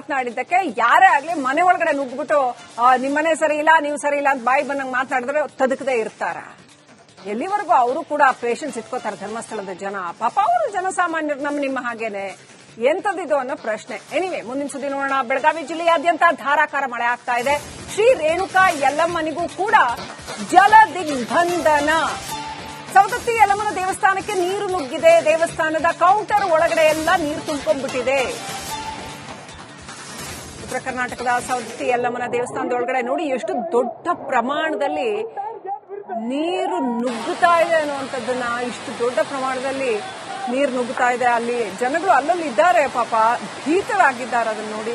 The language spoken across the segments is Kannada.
ಮಾತನಾಡಿದ್ದಕ್ಕೆ ಯಾರೇ ಆಗ್ಲಿ ಮನೆ ಒಳಗಡೆ ನುಗ್ಬಿಟ್ಟು ನಿಮ್ಮನೆ ಸರಿ ಇಲ್ಲ, ನೀವು ಸರಿ ಇಲ್ಲ ಅಂತ ಬಾಯಿ ಬಂದಂಗ್ ಮಾತನಾಡಿದ್ರೆ ತದಕದೇ ಇರ್ತಾರ. ಎಲ್ಲಿವರೆಗೂ ಅವರು ಕೂಡ ಪೇಷನ್ಸ್ ಇಟ್ಕೋತಾರೆ ಧರ್ಮಸ್ಥಳದ ಜನ. ಪಾಪ ಅವರು ಜನಸಾಮಾನ್ಯರು ನಮ್ಮ ನಿಮ್ಮ ಹಾಗೇನೆ. ಎಂತದಿದು ಅನ್ನೋ ಪ್ರಶ್ನೆ. ಎನಿವೆ ಮುಂದಿನ ಸುದ್ದಿ ನೋಡೋಣ. ಬೆಳಗಾವಿ ಜಿಲ್ಲೆಯಾದ್ಯಂತ ಧಾರಾಕಾರ ಮಳೆ ಆಗ್ತಾ ಇದೆ. ಶ್ರೀ ರೇಣುಕಾ ಯಲ್ಲಮ್ಮನಿಗೂ ಕೂಡ ಜಲ ದಿಗ್ಬಂಧನ. ಸವದತ್ತಿ ಯಲ್ಲಮ್ಮನ ದೇವಸ್ಥಾನಕ್ಕೆ ನೀರು ನುಗ್ಗಿದೆ. ದೇವಸ್ಥಾನದ ಕೌಂಟರ್ ಒಳಗಡೆ ಎಲ್ಲ ನೀರು ತುಂಬಿಕೊಂಡಿದೆ ಉತ್ತರ ಕರ್ನಾಟಕದ ಸವದತ್ತಿ ಯಲ್ಲಮ್ಮನ ದೇವಸ್ಥಾನದೊಳಗಡೆ ನೋಡಿ ಎಷ್ಟು ದೊಡ್ಡ ಪ್ರಮಾಣದಲ್ಲಿ ನೀರು ನುಗ್ಗುತ್ತಾ ಇದೆ ಅನ್ನುವಂಥದ್ದನ್ನ, ಇಷ್ಟು ದೊಡ್ಡ ಪ್ರಮಾಣದಲ್ಲಿ ನೀರು ನುಗ್ಗುತ್ತಾ ಇದೆ. ಅಲ್ಲಿ ಜನಗಳು ಅಲ್ಲಲ್ಲಿ ಇದ್ದಾರೆ, ಪಾಪ ಭೀತರಾಗಿದ್ದಾರೆ ಅದನ್ನ ನೋಡಿ.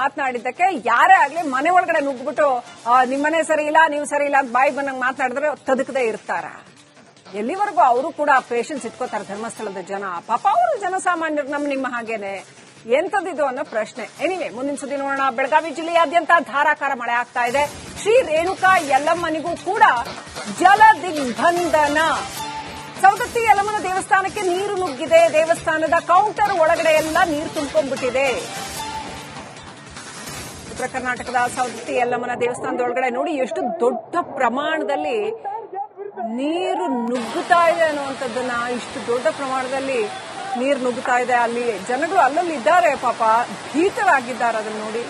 ಮಾತನಾಡಿದ್ದಕ್ಕೆ ಯಾರೇ ಆಗ್ಲಿ ಮನೆ ಒಳಗಡೆ ನುಗ್ಬಿಟ್ಟು ನಿಮ್ಮನೆ ಸರಿ ಇಲ್ಲ, ನೀವು ಸರಿ ಇಲ್ಲ ಅಂತ ಬಾಯಿ ಬಂದಂಗ್ ಮಾತನಾಡಿದ್ರೆ ತದಕದೇ ಇರ್ತಾರ. ಎಲ್ಲಿವರೆಗೂ ಅವರು ಕೂಡ ಪೇಷನ್ಸ್ ಇಟ್ಕೋತಾರೆ ಧರ್ಮಸ್ಥಳದ ಜನ. ಪಾಪ ಅವರು ಜನಸಾಮಾನ್ಯರು ನಮ್ಮ ನಿಮ್ಮ ಹಾಗೇನೆ. ಎಂತದಿದು ಅನ್ನೋ ಪ್ರಶ್ನೆ. ಎನಿವೆ ಮುಂದಿನ ಸುದ್ದಿ ನೋಡೋಣ. ಬೆಳಗಾವಿ ಜಿಲ್ಲೆಯಾದ್ಯಂತ ಧಾರಾಕಾರ ಮಳೆ ಆಗ್ತಾ ಇದೆ. ಶ್ರೀ ರೇಣುಕಾ ಯಲ್ಲಮ್ಮನಿಗೂ ಕೂಡ ಜಲ ದಿಗ್ಬಂಧನ. ಸವದತ್ತಿ ಯಲ್ಲಮ್ಮನ ದೇವಸ್ಥಾನಕ್ಕೆ ನೀರು ನುಗ್ಗಿದೆ. ದೇವಸ್ಥಾನದ ಕೌಂಟರ್ ಒಳಗಡೆ ಎಲ್ಲ ನೀರು ತುಂಬಿಕೊಂಡಿದೆ ಉತ್ತರ ಕರ್ನಾಟಕದ ಸವದತ್ತಿ ಯಲ್ಲಮ್ಮನ ದೇವಸ್ಥಾನದೊಳಗಡೆ ನೋಡಿ ಎಷ್ಟು ದೊಡ್ಡ ಪ್ರಮಾಣದಲ್ಲಿ ನೀರು ನುಗ್ಗುತ್ತಾ ಇದೆ ಅನ್ನುವಂಥದ್ದನ್ನ, ಇಷ್ಟು ದೊಡ್ಡ ಪ್ರಮಾಣದಲ್ಲಿ ನೀರು ನುಗ್ಗುತ್ತಾ ಇದೆ. ಅಲ್ಲಿ ಜನಗಳು ಅಲ್ಲಲ್ಲಿ ಇದ್ದಾರೆ, ಪಾಪ ಭೀತರಾಗಿದ್ದಾರೆ ಅದನ್ನ ನೋಡಿ.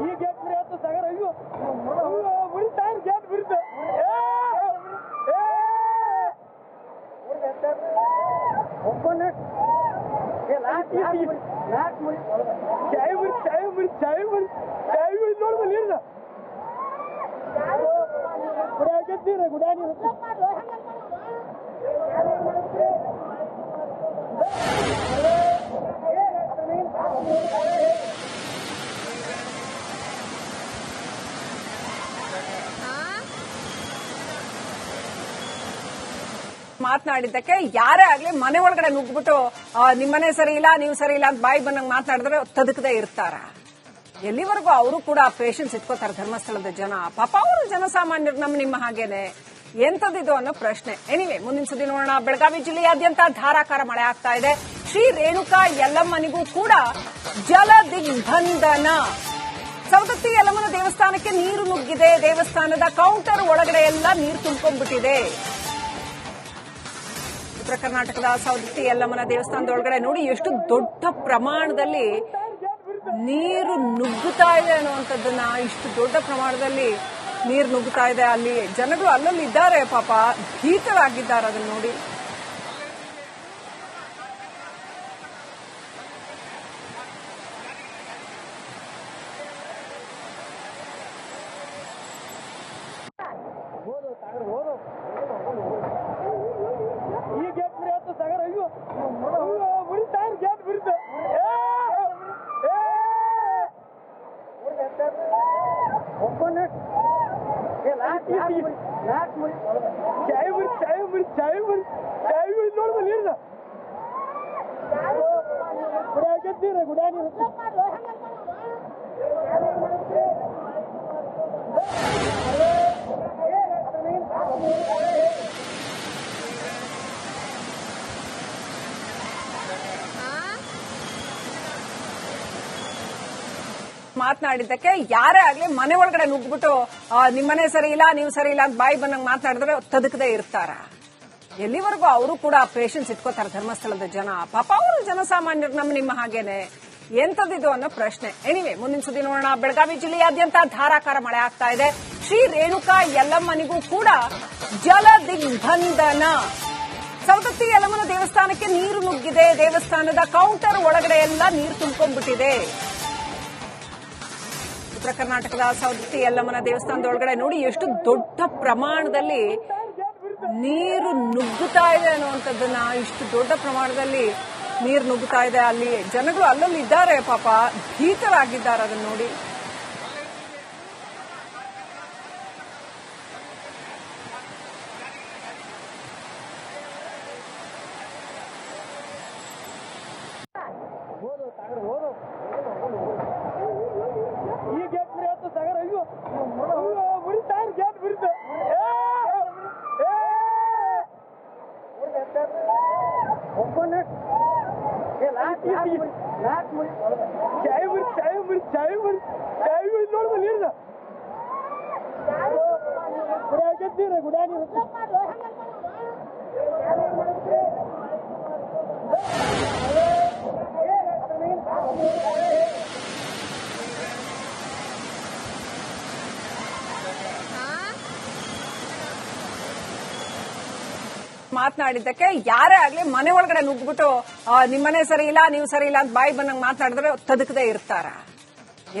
ಈ ಗೇಟ್ ಮುರಿ ಆಯ್ತು ಸಾಗರ ಅಯ್ಯೋ ಅಯ್ಯೋ, ಮುರಿತಾ ಇರು ಗೇಟ್ ಮುರಿತ ಚಾಯ್ ಮುರಿ ಚಾಯ್ ಮುರಿ ಚಾಯ್ ಮುರಿ ಚಾಯ್ ಮುರಿ ನೋಡ್ದ ನೀರ್ದ ಗುಡಿ ಆಗೈತಿ ಗುಡಿ ನೀರು ಮಾತನಾಡಿದ್ದಕ್ಕೆ ಯಾರೇ ಆಗ್ಲಿ ಮನೆ ಒಳಗಡೆ ನುಗ್ಬಿಟ್ಟು ನಿಮ್ಮನೆ ಸರಿ ಇಲ್ಲ, ನೀವು ಸರಿ ಇಲ್ಲ ಅಂತ ಬಾಯಿ ಬಂದಂಗೆ ಮಾತನಾಡಿದ್ರೆ ತದಕದೇ ಇರ್ತಾರ. ಎಲ್ಲಿವರೆಗೂ ಅವರು ಕೂಡ ಪೇಷನ್ಸ್ ಇಟ್ಕೋತಾರೆ ಧರ್ಮಸ್ಥಳದ ಜನ. ಪಾಪ ಅವರು ಜನಸಾಮಾನ್ಯರು ನಮ್ಮ ನಿಮ್ಮ ಹಾಗೇನೆ. ಎಂತದಿದು ಅನ್ನೋ ಪ್ರಶ್ನೆ. ಎನಿವೆ ಮುಂದಿನ ಸುದ್ದಿ ನೋಡೋಣ. ಬೆಳಗಾವಿ ಜಿಲ್ಲೆಯಾದ್ಯಂತ ಧಾರಾಕಾರ ಮಳೆ ಆಗ್ತಾ ಇದೆ. ಶ್ರೀ ರೇಣುಕಾ ಯಲ್ಲಮ್ಮನಿಗೂ ಕೂಡ ಜಲ ದಿಗ್ಬಂಧನ. ಸವದತ್ತಿ ಯಲ್ಲಮ್ಮನ ದೇವಸ್ಥಾನಕ್ಕೆ ನೀರು ನುಗ್ಗಿದೆ. ದೇವಸ್ಥಾನದ ಕೌಂಟರ್ ಒಳಗಡೆ ಎಲ್ಲ ನೀರು ತುಂಬಿಕೊಂಡಿದೆ ಉತ್ತರ ಕರ್ನಾಟಕದ ಸವದತ್ತಿ ಯಲ್ಲಮ್ಮನ ದೇವಸ್ಥಾನದೊಳಗಡೆ ನೋಡಿ ಎಷ್ಟು ದೊಡ್ಡ ಪ್ರಮಾಣದಲ್ಲಿ ನೀರು ನುಗ್ಗುತ್ತಾ ಇದೆ ಅನ್ನುವಂಥದ್ದನ್ನ, ಇಷ್ಟು ದೊಡ್ಡ ಪ್ರಮಾಣದಲ್ಲಿ ನೀರು ನುಗ್ಗುತ್ತಾ ಇದೆ. ಅಲ್ಲಿ ಜನಗಳು ಅಲ್ಲಲ್ಲಿ ಇದ್ದಾರೆ ಪಾಪ, ಭೀತರಾಗಿದ್ದಾರೆ ಅದನ್ನ ನೋಡಿ. هاكمل هاكمل ಮಾತನಾಡಿದ್ದಕ್ಕೆ ಯಾರೇ ಆಗ್ಲಿ ಮನೆ ಒಳಗಡೆ ನುಗ್ಬಿಟ್ಟು ನಿಮ್ಮನೆ ಸರಿ ಇಲ್ಲ, ನೀವು ಸರಿ ಇಲ್ಲ ಅಂತ ಬಾಯಿ ಬಂದಂಗೆ ಮಾತಾಡಿದ್ರೆ ತದಕದೇ ಇರ್ತಾರ. ಎಲ್ಲಿವರೆಗೂ ಅವರು ಕೂಡ ಪೇಷನ್ಸ್ ಇಟ್ಕೋತಾರೆ ಧರ್ಮಸ್ಥಳದ ಜನ. ಪಾಪ ಅವರು ಜನಸಾಮಾನ್ಯರು ನಮ್ಮ ನಿಮ್ಮ ಹಾಗೇನೆ. ಎಂತದಿದು ಅನ್ನೋ ಪ್ರಶ್ನೆ. ಎನಿವೆ ಮುಂದಿನ ಸುದ್ದಿ ನೋಡೋಣ. ಬೆಳಗಾವಿ ಜಿಲ್ಲೆಯಾದ್ಯಂತ ಧಾರಾಕಾರ ಮಳೆ ಆಗ್ತಾ ಇದೆ. ಶ್ರೀ ರೇಣುಕಾ ಯಲ್ಲಮ್ಮನಿಗೂ ಕೂಡ ಜಲ ದಿಗ್ಬಂಧನ. ಸವದತ್ತಿ ಯಲ್ಲಮ್ಮನ ದೇವಸ್ಥಾನಕ್ಕೆ ನೀರು ನುಗ್ಗಿದೆ. ದೇವಸ್ಥಾನದ ಕೌಂಟರ್ ಒಳಗಡೆ ಎಲ್ಲ ನೀರು ತುಂಬಿಕೊಂಡ್ಬಿಟ್ಟಿದೆ. ಉತ್ತರ ಕರ್ನಾಟಕದ ಸವದತ್ತಿ ಯಲ್ಲಮ್ಮನ ದೇವಸ್ಥಾನದ ಒಳಗಡೆ ನೋಡಿ ಎಷ್ಟು ದೊಡ್ಡ ಪ್ರಮಾಣದಲ್ಲಿ ನೀರು ನುಗ್ಗುತ್ತಾ ಇದೆ ಅನ್ನುವಂಥದ್ದನ್ನ, ಇಷ್ಟು ದೊಡ್ಡ ಪ್ರಮಾಣದಲ್ಲಿ ನೀರು ನುಗ್ಗುತ್ತಾ ಇದೆ. ಅಲ್ಲಿ ಜನಗಳು ಅಲ್ಲಲ್ಲಿ ಇದ್ದಾರೆ ಪಾಪ, ಭೀತರಾಗಿದ್ದಾರೆ ಅದನ್ನ ನೋಡಿ. Yeah. ಮಾತನಾಡಿದ್ದಕ್ಕೆ ಯಾರೇ ಆಗ್ಲಿ ಮನೆ ಒಳಗಡೆ ನುಗ್ಬಿಟ್ಟು ನಿಮ್ಮನೆ ಸರಿ ಇಲ್ಲ, ನೀವು ಸರಿ ಇಲ್ಲ ಅಂತ ಬಾಯಿ ಬಂದಂಗೆ ಮಾತನಾಡಿದ್ರೆ ತದಕದೇ ಇರ್ತಾರ.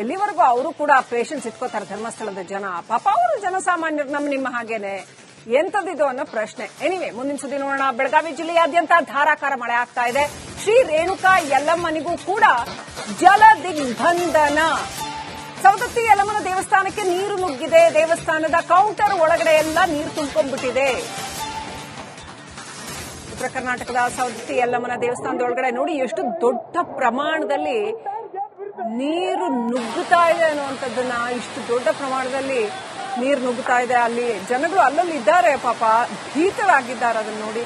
ಎಲ್ಲಿವರೆಗೂ ಅವರು ಕೂಡ ಪೇಷನ್ಸ್ ಇಟ್ಕೋತಾರೆ ಧರ್ಮಸ್ಥಳದ ಜನ. ಪಾಪ ಅವರು ಜನಸಾಮಾನ್ಯರು ನಮ್ಮ ನಿಮ್ಮ ಹಾಗೇನೆ. ಎಂತದಿದು ಅನ್ನೋ ಪ್ರಶ್ನೆ. ಎನಿವೆ ಮುಂದಿನ ಸುದ್ದಿ ನೋಡೋಣ. ಬೆಳಗಾವಿ ಜಿಲ್ಲೆಯಾದ್ಯಂತ ಧಾರಾಕಾರ ಮಳೆ ಆಗ್ತಾ ಇದೆ. ಶ್ರೀ ರೇಣುಕಾ ಯಲ್ಲಮ್ಮನಿಗೂ ಕೂಡ ಜಲ ದಿಗ್ಬಂಧನ. ಸವದತ್ತಿ ಯಲ್ಲಮ್ಮನ ದೇವಸ್ಥಾನಕ್ಕೆ ನೀರು ನುಗ್ಗಿದೆ. ದೇವಸ್ಥಾನದ ಕೌಂಟರ್ ಒಳಗಡೆ ಎಲ್ಲ ನೀರು ತುಂಬಿಕೊಂಡ್ಬಿಟ್ಟಿದೆ. ಉತ್ತರ ಕರ್ನಾಟಕದ ಸವದತ್ತಿ ಯಲ್ಲಮ್ಮನ ದೇವಸ್ಥಾನದ ಒಳಗಡೆ ನೋಡಿ ಎಷ್ಟು ದೊಡ್ಡ ಪ್ರಮಾಣದಲ್ಲಿ ನೀರು ನುಗ್ಗುತ್ತಾ ಇದೆ ಅನ್ನುವಂಥದ್ದನ್ನ, ಇಷ್ಟು ದೊಡ್ಡ ಪ್ರಮಾಣದಲ್ಲಿ ನೀರು ನುಗ್ಗುತ್ತಾ ಇದೆ. ಅಲ್ಲಿ ಜನಗಳು ಅಲ್ಲಲ್ಲಿ ಇದ್ದಾರೆ ಪಾಪ ಭೀತರಾಗಿದ್ದಾರೆ ಅದನ್ನ ನೋಡಿ.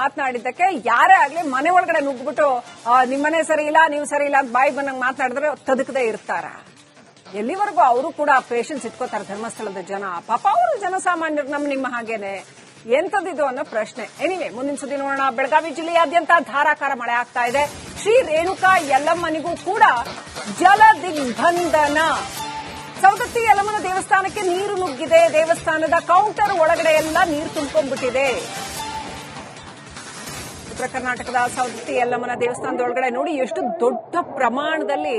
ಮಾತನಾಡಿದ್ದಕ್ಕೆ ಯಾರೇ ಆಗ್ಲಿ ಮನೆ ಒಳಗಡೆ ನುಗ್ಬಿಟ್ಟು ನಿಮ್ಮನೆ ಸರಿ ಇಲ್ಲ ನೀವು ಸರಿ ಇಲ್ಲ ಅಂತ ಬಾಯಿ ಬಂದಂಗೆ ಮಾತನಾಡಿದ್ರೆ ತದಕದೇ ಇರ್ತಾರ? ಎಲ್ಲಿವರೆಗೂ ಅವರು ಕೂಡ ಪೇಷನ್ಸ್ ಇಟ್ಕೋತಾರೆ ಧರ್ಮಸ್ಥಳದ ಜನ. ಪಾಪ ಅವರು ಜನಸಾಮಾನ್ಯರು ನಮ್ಮ ನಿಮ್ಮ ಹಾಗೇನೆ. ಎಂತದಿದು ಅನ್ನೋ ಪ್ರಶ್ನೆ. ಎನಿವೆ ಮುಂದಿನ ಸುದ್ದಿ ನೋಡೋಣ. ಬೆಳಗಾವಿ ಜಿಲ್ಲೆಯಾದ್ಯಂತ ಧಾರಾಕಾರ ಮಳೆ ಆಗ್ತಾ ಇದೆ. ಶ್ರೀ ರೇಣುಕಾ ಯಲ್ಲಮ್ಮನಿಗೂ ಕೂಡ ಜಲ ದಿಗ್ಬಂಧನ. ಸವದತ್ತಿ ಯಲ್ಲಮ್ಮನ ದೇವಸ್ಥಾನಕ್ಕೆ ನೀರು ನುಗ್ಗಿದೆ. ದೇವಸ್ಥಾನದ ಕೌಂಟರ್ ಒಳಗಡೆ ಎಲ್ಲ ನೀರು ತುಂಬಿಕೊಂಡ್ಬಿಟ್ಟಿದೆ. ಉತ್ತರ ಕರ್ನಾಟಕದ ಸವದತ್ತಿ ಯಲ್ಲಮ್ಮನ ದೇವಸ್ಥಾನದ ಒಳಗಡೆ ನೋಡಿ ಎಷ್ಟು ದೊಡ್ಡ ಪ್ರಮಾಣದಲ್ಲಿ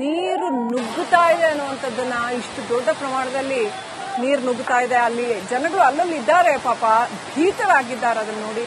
ನೀರು ನುಗ್ಗುತ್ತಾ ಇದೆ ಅನ್ನುವಂಥದ್ದನ್ನ, ಇಷ್ಟು ದೊಡ್ಡ ಪ್ರಮಾಣದಲ್ಲಿ ನೀರು ನುಗ್ಗುತ್ತಾ ಇದೆ. ಅಲ್ಲಿ ಜನಗಳು ಅಲ್ಲಲ್ಲಿ ಇದ್ದಾರೆ, ಪಾಪ ಭೀತರಾಗಿದ್ದಾರೆ ಅದನ್ನ ನೋಡಿ.